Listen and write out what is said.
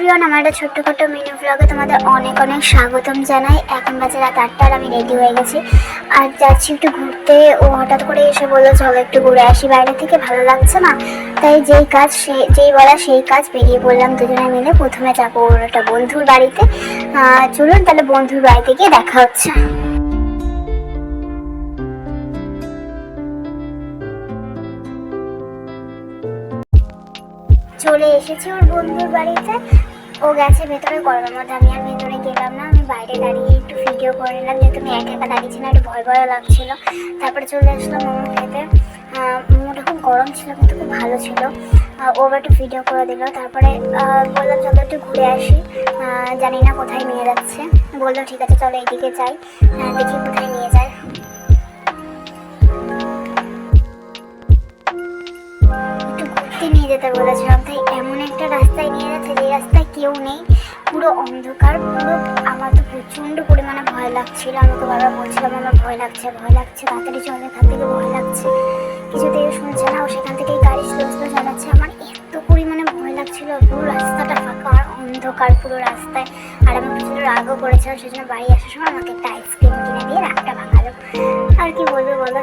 Everyone আমার একটা ছোট্ট ছোট্ট মিনি ব্লগে তোমাদের অনেক অনেক স্বাগতম জানাই। এখন বাজে রাত আটটার, আমি রেডি হয়ে গেছি। আর যাচ্ছি একটু ঘুরতে। ও হঠাৎ করে এসে বলল, চলো একটু ঘুরে আসি বাইরে থেকে, ভালো লাগছে না? তাই যেই কাজ, সে, যেই বলা সেই কাজ বেরিয়ে বললাম দুজনে মিলে। প্রথমে যাব ওর একটা বন্ধুর বাড়িতে। চলুন তাহলে বন্ধুর বাড়িতে গিয়ে দেখা হচ্ছে। চলে এসেছি ওর বন্ধুর বাড়িতে। ও গেছে ভেতরে, গরমের মধ্যে আমি আর ভেতরে গেলাম না। আমি বাইরে দাঁড়িয়ে একটু ভিডিও করে নিলাম, যেহেতু আমি একা একা দাঁড়িয়েছি না একটু ভয় ভয় লাগছিল। তারপরে চলে আসলাম মোমো খেতে মোমোটা খুব গরম ছিল, কিন্তু খুব ভালো ছিল। ও একটু ভিডিও করে দিল। তারপরে বললাম, চলো একটু ঘুরে আসি। জানি না কোথায় নিয়ে যাচ্ছে। বলল, ঠিক আছে, চলো এইদিকে যাই। দেখি কোথায় নিয়ে যায়। যেতে বলেছিলাম তাই এমন একটা রাস্তায় নিয়ে যাচ্ছে যে রাস্তায় কেউ নেই। পুরো অন্ধকার, পুরো আমার তো প্রচণ্ড পরিমাণে ভয় লাগছিল। আমি তো বারবার বলছিলাম, আমার ভয় লাগছে ভয় লাগছে, তাড়াতাড়ি চলে এখান থেকে ভয় লাগছে। কিছুতেই শুনছে না, ও সেখান থেকেই গাড়ি স্লো স্লো চালাচ্ছে। আমার এত পরিমাণে ভয় লাগছিল, পুরো রাস্তাটা ফাঁকা আর অন্ধকার পুরো রাস্তায়। আর আমি প্রচণ্ড রাগও করেছিলাম সেজন্য বাড়ি আসার সময় আমাকে একটা আইসক্রিম কিনে দিয়ে রাগটা ভাঙালো। আর কি বলব বলো